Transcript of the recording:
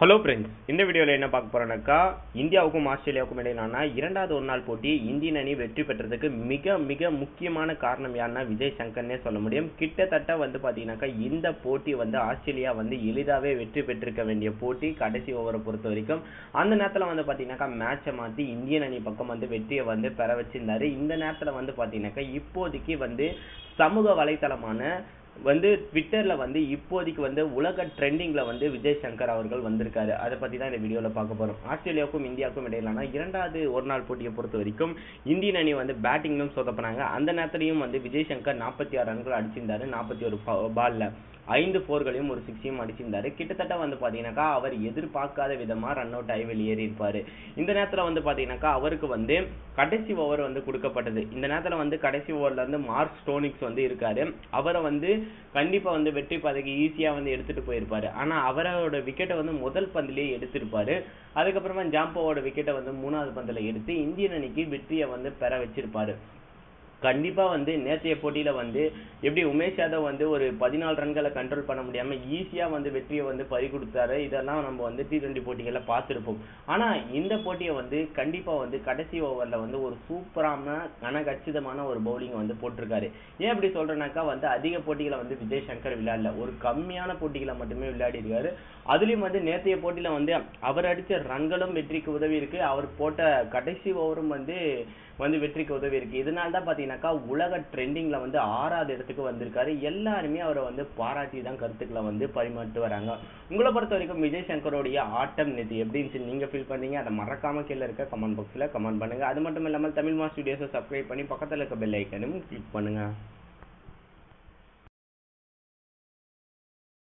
Hello friends இந்த வீடியோவில் என்ன பார்க்க போறோம்னாக்கா இந்தியாவுக்கும் ஆஸ்திரேலியாவுக்கும் இடையிலான இரண்டாவது ஒரு நாள் போட்டி இந்தியன் அணி வெற்றி பெற்றதுக்கு மிக மிக முக்கியமான காரணம் யாருன்னா விஜய் சங்கர்னே சொல்ல முடியும். கிட்டத்தட்ட வந்து பார்த்தீங்கன்னாக்கா இந்த போட்டி வந்து ஆஸ்திரேலியா வந்து எளிதாகவே வெற்றி பெற்றிருக்க வேண்டிய போட்டி கடைசி ஓவரை பொறுத்த வரைக்கும். அந்த நேரத்தில் வந்து பார்த்தீங்கன்னாக்கா மேட்சை மாற்றி இந்தியன் அணி பக்கம் வந்து வெற்றியை வந்து பெற வச்சிருந்தாரு. இந்த நேரத்தில் வந்து பார்த்தீங்கன்னாக்கா இப்போதைக்கு வந்து சமூக வலைத்தளமான வந்து ட்விட்டர்ல வந்து இப்போதைக்கு வந்து உலக ட்ரெண்டிங்ல வந்து விஜய் சங்கர் அவர்கள் வந்திருக்காரு. அதை பத்தி தான் இந்த வீடியோல பார்க்க போறோம். ஆஸ்திரேலியாவுக்கும் இந்தியாவுக்கும் இடையிலான இரண்டாவது ஒரு நாள் போட்டியை பொறுத்த வரைக்கும் இந்தியன் அணி வந்து பேட்டிங்லும் சொதப்பினாங்க. அந்த நேரத்திலையும் வந்து விஜய் சங்கர் நாற்பத்தி ஆறு ரன்கள் அடிச்சிருந்தாரு நாற்பத்தி ஒரு பால்ல ஐந்து ஃபோர்களையும் ஒரு சிக்ஸையும் அடிச்சிருந்தாரு. கிட்டத்தட்ட வந்து பார்த்தீங்கன்னாக்கா அவர் எதிர்பார்க்காத விதமாக ரன் அவுட் ஆகி வெளியேறி இருப்பார். இந்த நேரத்தில் வந்து பார்த்தீங்கன்னாக்கா அவருக்கு வந்து கடைசி ஓவர் வந்து கொடுக்கப்பட்டது. இந்த நேரத்தில் வந்து கடைசி ஓவர்லேருந்து மார்க் ஸ்டோனிக்ஸ் வந்து இருக்காரு. அவரை வந்து கண்டிப்பா வந்து வெற்றி பாதைக்கு ஈஸியா வந்து எடுத்துட்டு போயிருப்பாரு. ஆனா அவரோட விக்கெட்டை வந்து முதல் பந்திலேயே எடுத்திருப்பாரு. அதுக்கப்புறமா ஜாம்போவோட விக்கெட்டை வந்து மூணாவது பந்துல எடுத்து இந்தியன் அணிக்கு வெற்றியை வந்து பெற வச்சிருப்பாரு. கண்டிப்பாக வந்து நேற்றைய போட்டியில் வந்து எப்படி உமேஷ் யாதவ் வந்து ஒரு பதினாலு ரன்களை கண்ட்ரோல் பண்ண முடியாமல் ஈஸியாக வந்து வெற்றியை வந்து பறி கொடுத்தாரு. இதெல்லாம் நம்ம வந்து டி ட்வெண்ட்டி போட்டிகளை பார்த்துருப்போம். ஆனால் இந்த போட்டியை வந்து கண்டிப்பாக வந்து கடைசி ஓவரில் வந்து ஒரு சூப்பரான கனகச்சிதமான ஒரு பவுலிங் வந்து போட்டிருக்காரு. ஏன் அப்படி சொல்கிறேனாக்கா வந்து அதிக போட்டிகளை வந்து விஜய் சங்கர் விளையாடல. ஒரு கம்மியான போட்டிகளை மட்டுமே விளையாடி இருக்காரு அதுலேயும் வந்து நேற்றைய போட்டியில் வந்து அவர் அடித்த ரன்களும் வெற்றிக்கு உதவி இருக்கு அவர் போட்ட கடைசி ஓவரும் வந்து வந்து வெற்றிக்கு உதவி இருக்கு இதனால தான் பார்த்தீங்கன்னா பாத்தீங்கன்னாக்கா உலக ட்ரெண்டிங்ல வந்து ஆறாவது இடத்துக்கு வந்திருக்காரு. எல்லாருமே அவரை வந்து பாராட்டி தான் கருத்துக்களை வந்து பரிமாறிட்டு வராங்க. உங்களை பொறுத்த வரைக்கும் விஜய் சங்கருடைய ஆட்டம் நேற்று எப்படின்னு இருந்துச்சு? நீங்க ஃபீல் பண்ணீங்க அதை மறக்காம கீழே இருக்க கமெண்ட் பாக்ஸ்ல கமெண்ட் பண்ணுங்க. அது மட்டும் இல்லாமல் தமிழ் மாஸ் வீடியோஸை சப்ஸ்கிரைப் பண்ணி பக்கத்தில் இருக்க பெல் ஐக்கனும் கிளிக் பண்ணுங்க.